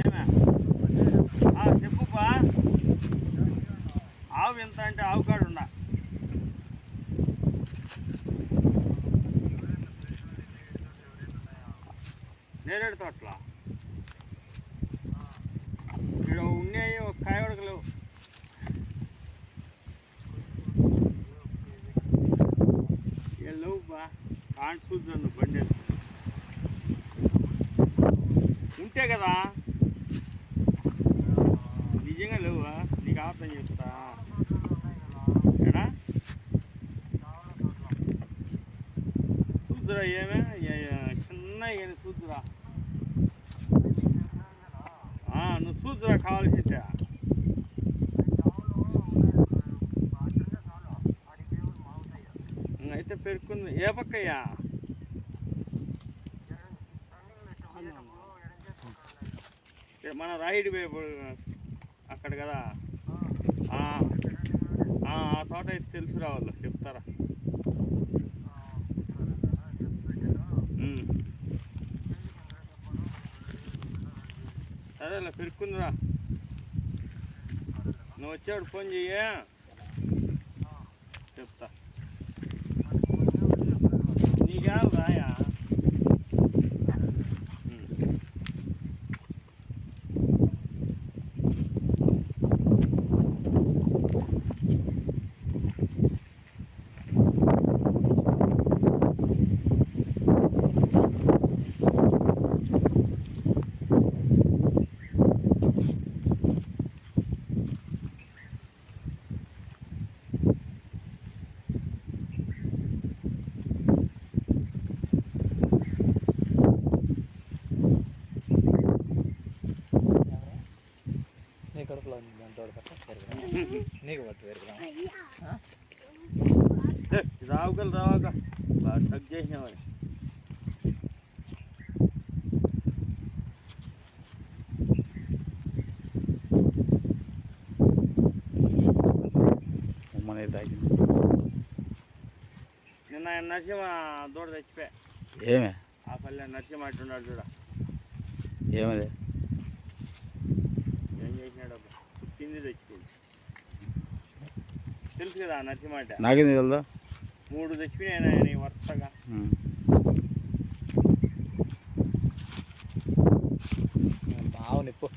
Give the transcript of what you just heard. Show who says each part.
Speaker 1: ఏమే? చెప్పుపా ఆవు ఎంత అంటే ఆవు కాడు ఉండా. నేరేడు తోటలా? ఇక్కడ ఉన్నాయి ఒక కాయ కూడా ఏ లేవు బా కాంట్ చూద్దాను బండి. ఉంటే కదా చూద్దురా ఏమే? చిన్న కానీ చూద్దురా? నువ్వు చూద్దురా కావాల్సిందే అయితే పెరుక్కుంది. ఏ పక్కయ్యా? మన రాయిడి అక్కడ కదా. తోట అయితే తెలుసు రావాలి? చెప్తారా. సరేలే పెరుక్కుందిరా. నువ్వు వచ్చాడు ఫోన్ చెయ్యి. చెప్తా.
Speaker 2: నీ కడుపులో ఉంది దాని తోడు పట్ట పెరుగుదా నీకు పట్టు పెరుగుదా
Speaker 1: ఏ, ఇది రావుకలు రావాక బాగా టక్ చేసినామని
Speaker 2: ఉమ్మనే తాగింది
Speaker 1: నిన్న ఆయన నరసింహ దూడ చచ్చిపోయా
Speaker 2: ఏమే
Speaker 1: ఆ పల్లె నరసింహ అంటున్నాడు చూడ
Speaker 2: ఏమది
Speaker 1: కింది తెచ్చుకోండి తెలుసు కదా నచ్చిమాట
Speaker 2: నాకేం తెలుదా
Speaker 1: మూడు తెచ్చిపోయినాయి వరుసగా
Speaker 2: బావు నిప్పు